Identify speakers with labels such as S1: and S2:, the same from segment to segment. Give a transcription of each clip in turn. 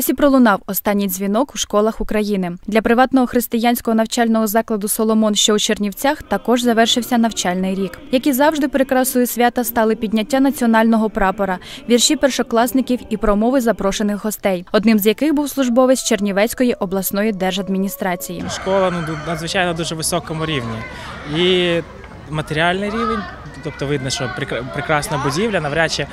S1: Ось і пролунав останній дзвінок у школах України. Для приватного християнського навчального закладу Соломон, що у Чернівцях, також завершився навчальний рік. Як і завжди, прикрасою свята стали підняття національного прапора, вірші першокласників і промови запрошених гостей, одним з яких був службовець Чернівецької обласної держадміністрації.
S2: Школа ну, надзвичайно дуже високому рівні. І матеріальний рівень, тобто видно, що прекра- прекрасна будівля, навряд чи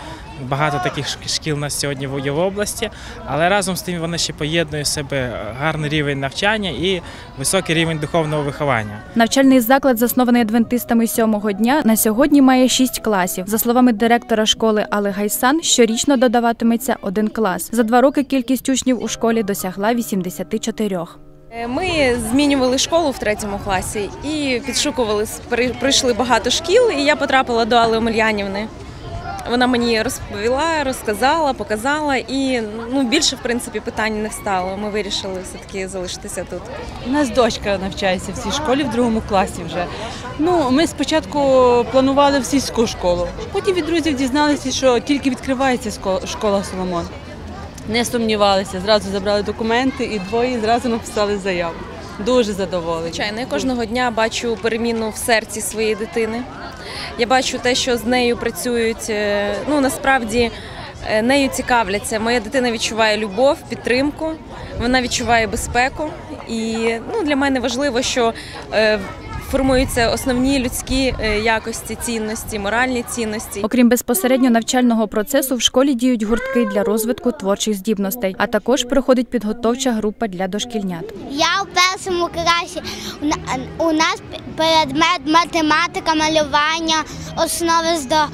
S2: багато таких шк- шкіл у нас сьогодні є в області, але разом з тим вони ще поєднує в себе гарний рівень навчання і високий рівень духовного виховання.
S1: Навчальний заклад, заснований адвентистами сьомого дня, на сьогодні має шість класів. За словами директора школи Али Гайсан, щорічно додаватиметься один клас. За два роки кількість учнів у школі досягла 84.
S3: Е, Ми змінювали школу в третьому класі і підшукували, при- пройшли багато шкіл, і я потрапила до Алли Омельянівни. Вона мені розповіла, розказала, показала, і ну більше в принципі питань не встало. Ми вирішили все таки залишитися тут.
S4: У нас дочка навчається в цій школі в другому класі вже. Ну, ми спочатку планували в сільську школу. Потім від друзів дізналися, що тільки відкривається школа Соломон. Не сумнівалися, зразу забрали документи і двоє зразу написали заяву. Дуже задоволені.
S3: Звичайно, я кожного дня бачу переміну в серці своєї дитини. Я бачу те, що з нею працюють. е, Ну насправді е, нею цікавляться. Моя дитина відчуває любов, підтримку, вона відчуває безпеку. І ну, для мене важливо, що е, формуються основні людські е, якості, цінності, моральні цінності.
S1: Окрім безпосередньо навчального процесу, в школі діють гуртки для розвитку творчих здібностей, а також проходить підготовча група для дошкільнят.
S5: Я в першому класі. На- У нас предмет математика, малювання, основи здоров'я,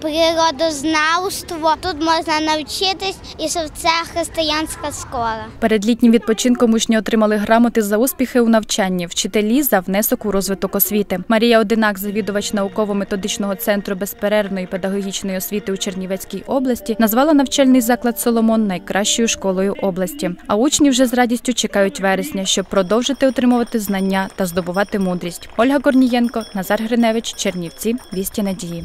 S5: природознавство. Тут можна навчитись, і що це християнська школа.
S1: Перед літнім відпочинком учні отримали грамоти за успіхи у навчанні, вчителі за внесок у розвиток освіти. Марія Одинак, завідувач науково-методичного центру безперервної педагогічної освіти у Чернівецькій області, назвала навчальний заклад Соломон найкращою школою області. А учні вже з радістю чекають вересня, щоб продовжити отримувати знання та здобувати мудрість. Ольга Корнієнко, Назар Гриневич, Чернівці, вісті надії.